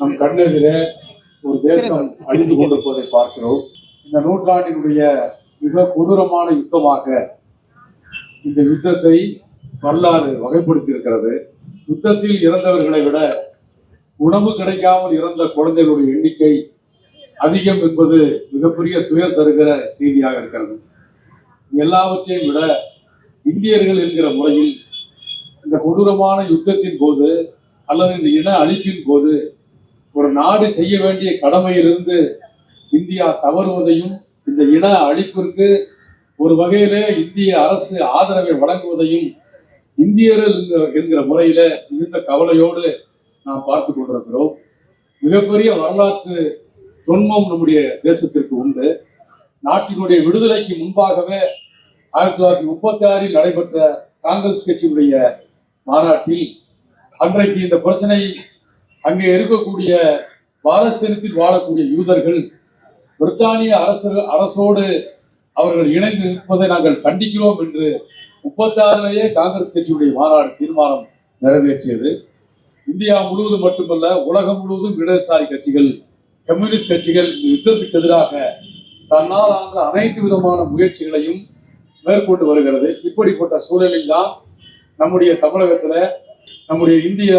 நம் கண்ணெதிரே ஒரு தேசம் அழிந்து கொண்டிருப்பதை பார்க்கிறோம். இந்த நூற்றாண்டினுடைய மிக கொடூரமான யுத்தமாக இந்த யுத்தத்தை வரலாறு வகைப்படுத்தியிருக்கிறது. யுத்தத்தில் இறந்தவர்களை விட உணவு கிடைக்காமல் இறந்த குழந்தைகளுடைய எண்ணிக்கை அதிகம் என்பது மிகப்பெரிய துயர் தருகிற செய்தியாக இருக்கிறது. எல்லாவற்றையும் விட இந்தியர்கள் என்கிற முறையில் இந்த கொடூரமான யுத்தத்தின் போது அல்லது இந்த இன அழிப்பின் போது ஒரு நாடு செய்ய வேண்டிய கடமையிலிருந்து இந்தியா தவறுவதையும் இந்த இன அழிப்பிற்கு ஒரு வகையிலே இந்திய அரசு ஆதரவை வழங்குவதையும் இந்தியர்கள் என்கிற- முறையில மிகுந்த கவலையோடு நாம் பார்த்து கொண்டிருக்கிறோம். மிகப்பெரிய வரலாற்று தொன்மம் நம்முடைய தேசத்திற்கு உண்டு. நாட்டினுடைய விடுதலைக்கு முன்பாகவே ஆயிரத்தி தொள்ளாயிரத்தி முப்பத்தி ஆறில் நடைபெற்ற காங்கிரஸ் கட்சியுடைய மாநாட்டில் அன்றைக்கு இந்த பிரச்சனை அங்கே இருக்கக்கூடிய பாலஸ்தீனத்தில் வாழக்கூடிய யூதர்கள் பிரிட்டானிய அரசு அரசோடு அவர்கள் இணைந்து இருப்பதை நாங்கள் கண்டிக்கிறோம் என்று முப்பத்தி ஆறிலேயே காங்கிரஸ் கட்சியுடைய மாநாடு தீர்மானம் நிறைவேற்றியது. இந்தியா முழுவதும் மட்டுமல்ல உலகம் முழுவதும் இடதுசாரி கட்சிகள் கம்யூனிஸ்ட் கட்சிகள் இந்த யுத்தத்துக்கு எதிராக தன்னால் ஆன அனைத்து விதமான முயற்சிகளையும் மேற்கொண்டு வருகிறது. இப்படிப்பட்ட சூழலில் தான் நம்முடைய தமிழகத்தில் நம்முடைய இந்திய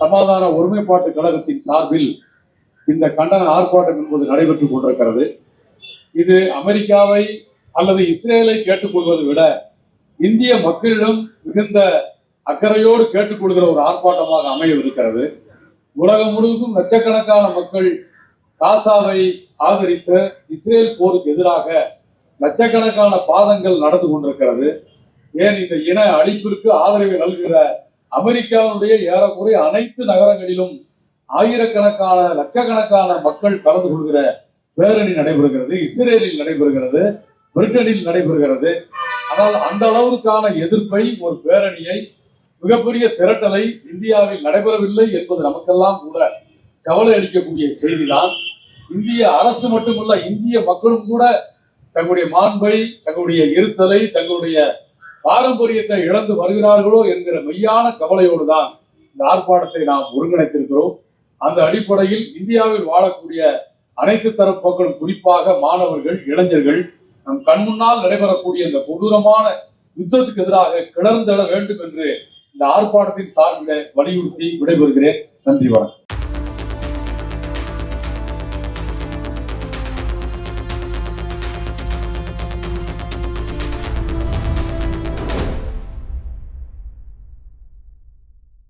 சமாதான ஒருமைப்பாட்டு கழகத்தின் சார்பில் இந்த கண்டன ஆர்ப்பாட்டம் என்பது நடைபெற்றுக் கொண்டிருக்கிறது. இது அமெரிக்காவை அல்லது இஸ்ரேலை கேட்டுக்கொள்வதை விட இந்திய மக்களிடம் மிகுந்த அக்கறையோடு கேட்டுக்கொள்கிற ஒரு ஆர்ப்பாட்டமாக அமையவிருக்கிறது. உலகம் முழுவதும் லட்சக்கணக்கான மக்கள் காசாவை ஆதரித்த இஸ்ரேல் போருக்கு எதிராக லட்சக்கணக்கான பாதங்கள் நடந்து கொண்டிருக்கிறது. ஏன் இந்த இன அழிப்பிற்கு ஆதரவை நல்கிற அமெரிக்காவுடைய ஏறக்குறைய அனைத்து நகரங்களிலும் ஆயிரக்கணக்கான லட்சக்கணக்கான மக்கள் கலந்து கொள்கிற பேரணி நடைபெறுகிறது இஸ்ரேலில் நடைபெறுகிறது பிரிட்டனில் நடைபெறுகிறது. ஆனால் அந்த அளவுக்கான எதிர்ப்பை ஒரு பேரணியை மிகப்பெரிய திரட்டலை இந்தியாவில் நடைபெறவில்லை என்பது நமக்கெல்லாம் கூட கவலை அளிக்கக்கூடிய செய்திதான். இந்திய அரசு மட்டுமல்ல இந்திய மக்களும் கூட தங்களுடைய மாண்பை தங்களுடைய இருத்தலை தங்களுடைய பாரம்பரியத்தை இழந்து வருகிறார்களோ என்கிற மெய்யான கவலையோடு தான் இந்த ஆர்ப்பாட்டத்தை நாம் ஒருங்கிணைத்திருக்கிறோம். அந்த அடிப்படையில் இந்தியாவில் வாழக்கூடிய அனைத்து தரப்பு மக்களும் குறிப்பாக மாணவர்கள் இளைஞர்கள் நம் கண்முன்னால் நடைபெறக்கூடிய இந்த கொடூரமான யுத்தத்துக்கு எதிராக கிளர்ந்தெழ வேண்டும் என்று இந்த ஆர்ப்பாட்டத்தின் சார்பில் வலியுறுத்தி விடைபெறுகிறேன். நன்றி வணக்கம்.